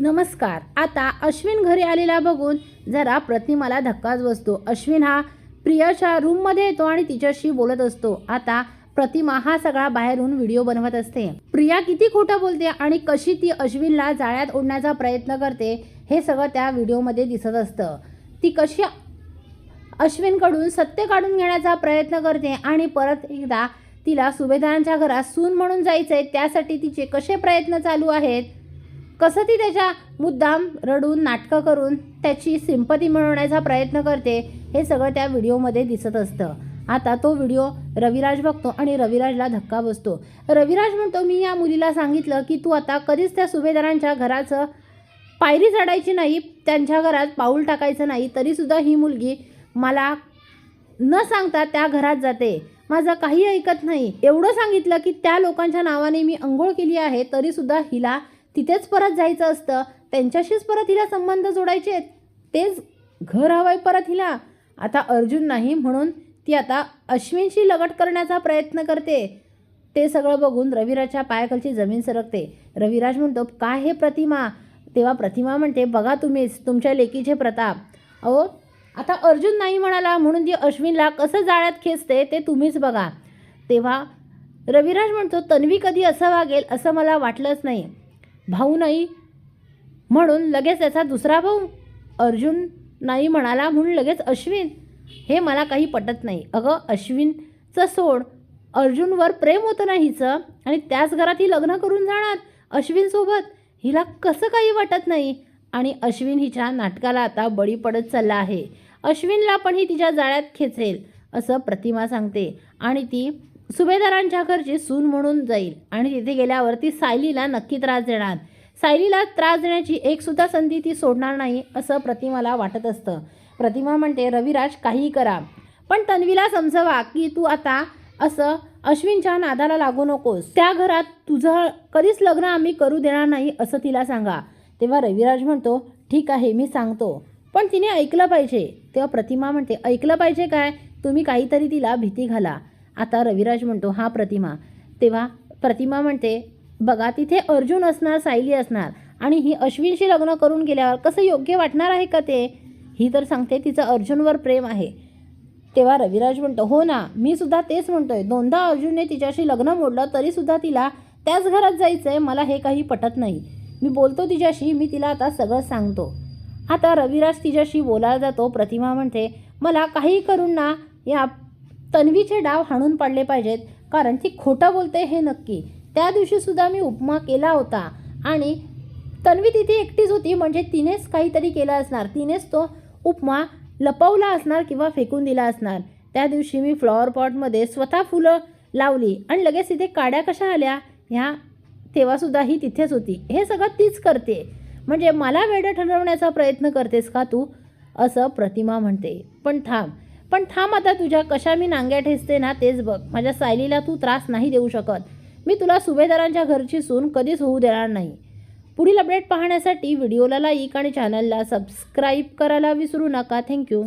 नमस्कार. आता अश्विन घरी आलेला बघून जरा प्रतिमाला धक्काच बसतो. अश्विन हा प्रियाच्या रूममध्ये येतो आणि तिच्याशी बोलत असतो. आता प्रतिमा हा सगळा बाहेरून व्हिडिओ बनवत असते. प्रिया किती खोटं बोलते आणि कशी ती अश्विनला जाळ्यात ओढण्याचा प्रयत्न करते हे सगळं त्या व्हिडिओमध्ये दिसत असतं. ती कशी अश्विनकडून सत्य काढून घेण्याचा प्रयत्न करते आणि परत एकदा तिला सुभेदारांच्या घरात सून म्हणून जायचं आहे त्यासाठी तिचे कसे प्रयत्न चालू आहेत? कसं ती त्याच्या मुद्दाम रडून नाटकं करून त्याची सिंपती मिळवण्याचा प्रयत्न करते हे सगळं त्या व्हिडिओमध्ये दिसत असतं. आता तो व्हिडिओ रविराज बघतो आणि रविराजला धक्का बसतो. रविराज म्हणतो मी या मुलीला सांगितलं की तू आता कधीच त्या सुभेदारांच्या घराचं पायरी चढायची नाही त्यांच्या घरात पाऊल टाकायचं नाही तरीसुद्धा ही मुलगी मला न सांगता त्या घरात जाते. माझं काही ऐकत नाही. एवढं सांगितलं की त्या लोकांच्या नावाने मी अंघोळ केली आहे तरीसुद्धा हिला तिथेच परत जायचं असतं. त्यांच्याशीच परत हिला संबंध जोडायचे आहेत. तेच घर हवंय परत हिला. आता अर्जुन नाही म्हणून ती आता अश्विनशी लगट करण्याचा प्रयत्न करते. ते सगळं बघून रविराजच्या पायाखालची जमीन सरकते. रविराज म्हणतो काय हे प्रतिमा? तेव्हा प्रतिमा म्हणते बघा तुम्हीच तुमच्या लेकीचे प्रताप. अहो आता अर्जुन नाही म्हणाला म्हणून ती अश्विनला कसं जाळ्यात खेचते ते तुम्हीच बघा. तेव्हा रविराज म्हणतो तन्वी कधी असं वागेल असं मला वाटलंच नाही. भाऊ नाही. म्हणून लगेच त्याचा दुसरा भाऊ अर्जुन नाही म्हणाला म्हणून लगेच अश्विन. हे मला काही पटत नाही. अगं अश्विनचं सोड. अर्जुनवर प्रेम होतं ना हिचं? आणि त्याच घरात ही लग्न करून जाणार अश्विनसोबत? हिला कसं काही वाटत नाही? आणि अश्विन हिच्या नाटकाला आता बळी पडत चालला आहे. अश्विनला पण ही तिच्या जाळ्यात खेचेल असं प्रतिमा सांगते. आणि ती सुभेदारांच्या घरची सून म्हणून जाईल. आणि तिथे गेल्यावर ती सायलीला नक्की त्रास देणार. सायलीला त्रास देण्याची एकसुद्धा संधी ती सोडणार नाही असं प्रतिमाला वाटत असतं. प्रतिमा म्हणते रविराज काहीही करा. पण तन्वीला समजवा की तू आता असं अश्विनच्या नादाला लागू नकोस. त्या घरात तुझं कधीच लग्न आम्ही करू देणार नाही असं तिला सांगा. तेव्हा रविराज म्हणतो ठीक आहे मी सांगतो. पण तिने ऐकलं पाहिजे. तेव्हा प्रतिमा म्हणते ऐकलं पाहिजे काय? तुम्ही काहीतरी तिला भीती घाला. आता रविराज म्हणतो हा प्रतिमा. तेव्हा प्रतिमा म्हणते बघा तिथे अर्जुन असणार सायली असणार आणि ही अश्विनशी लग्न करून गेल्यावर कसं योग्य वाटणार आहे का ते? ही तर सांगते तिचं अर्जुनवर प्रेम आहे. तेव्हा रविराज म्हणतो हो ना मी सुद्धा तेच म्हणतोय. दोनदा अर्जुनने तिच्याशी लग्न मोडलं तरीसुद्धा तिला त्याच घरात जायचं आहे मला हे काही पटत नाही. मी बोलतो तिच्याशी मी तिला आता सगळं सांगतो. आता रविराज तिच्याशी बोलायला जातो. प्रतिमा म्हणते मला काही करून ना या तन्वीचे डाव हाणून पाडले पाहिजेत कारण ती खोटं बोलते हे नक्की. त्या दिवशीसुद्धा मी उपमा केला होता. आणि तन्वी तिथे एकटीच होती म्हणजे तिनेच काहीतरी केलं असणार. तिनेच तो उपमा लपवला असणार किंवा फेकून दिला असणार. त्या दिवशी मी फ्लॉवर पॉटमध्ये स्वतः फुलं लावली आणि लगेच तिथे काड्या कशा आल्या ह्या तेव्हासुद्धा ही तिथेच होती. हे सगळं तीच करते. म्हणजे मला वेडं ठरवण्याचा प्रयत्न करतेस का तू? असं प्रतिमा म्हणते. पण थांब. पण थांब आता तुझ्या कशा मी नांग्या ठेचते ना तेच बघ. माझ्या सायलीला तू त्रास नाही देऊ शकत. मी तुला सुभेदारांच्या घरची सून कधीच होऊ देणार नाही. पुढील अपडेट पाहण्यासाठी व्हिडिओला लाईक आणि चॅनलला सबस्क्राईब करायला विसरू नका. थँक्यू